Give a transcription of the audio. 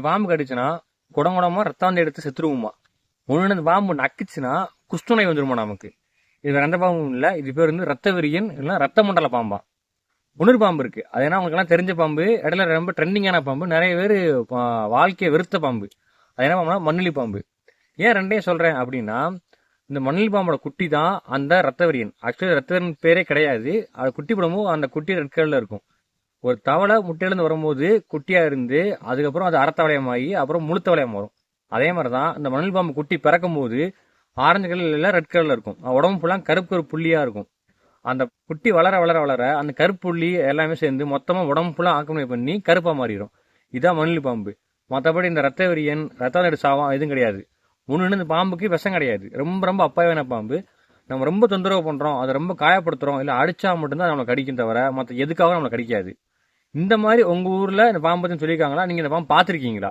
பாம்பு கடிச்சுன்னா குடங்குடமா ரத்தாந்தை எடுத்து செத்துருவோமா? ஒன்று இந்த பாம்பு நக்குச்சுன்னா குஸ்துணை வந்துருமா நமக்கு? இது வேற எந்த பாம்பும் இல்லை இது பேர் வந்து ரத்த விரியன் இல்லைன்னா ரத்த மண்டல பாம்பா. உணர் பாம்பு இருக்கு. அது ஏன்னா அவங்களுக்குலாம் தெரிஞ்ச பாம்பு இடையில ரொம்ப ட்ரெண்டிங்கான பாம்பு நிறைய பேர் வாழ்க்கையை வெறுத்த பாம்பு. அது என்ன பாம்புனா மண்ணிலி பாம்பு. ஏன் ரெண்டையும் சொல்றேன் அப்படின்னா இந்த மண்ணிலி பாம்போட குட்டி தான் அந்த ரத்தவரியன் ஆக்சுவலி ரத்தவரியன் பேரே கிடையாது. அது குட்டி படமும் அந்த குட்டி ரெட் கலர்ல இருக்கும். ஒரு தவளை முட்டையிலேருந்து வரும்போது குட்டியாக இருந்து அதுக்கப்புறம் அது அறத்தவளையமாகி அப்புறம் முழுத்தவளையம் வரும். அதே மாதிரி தான் இந்த மணல் பாம்பு குட்டி பிறக்கும் போது ஆரஞ்சு கலர்ல இல்லை ரெட் கலரில் இருக்கும். உடம்பு ஃபுல்லாக கருப்பு கருப்பு புள்ளியாக இருக்கும். அந்த குட்டி வளர வளர வளர அந்த கருப்பு புள்ளி எல்லாமே சேர்ந்து மொத்தமாக உடம்பு ஃபுல்லாக ஆக்கிரமி பண்ணி கருப்பாக மாறிடும் இதுதான் மணல் பாம்பு. மற்றபடி இந்த ரத்த விரியன் ரத்த நடு சாவம் எதுவும் கிடையாது. ஒன்று இந்த பாம்புக்கு விஷம் கிடையாது. ரொம்ப ரொம்ப அப்பாயான பாம்பு. நம்ம ரொம்ப தொந்தரவு பண்ணுறோம் அதை ரொம்ப காயப்படுத்துகிறோம் இல்லை அடித்தா மட்டும்தான் நம்மளை கடிக்கும் தவிர மற்ற எதுக்காகவும் நம்மளை கடிக்காது. இந்த மாதிரி உங்க ஊர்ல இந்த பாம்பு பற்றி சொல்லியிருக்காங்களா? நீங்க இந்த பாம்பு பார்த்துருக்கீங்களா?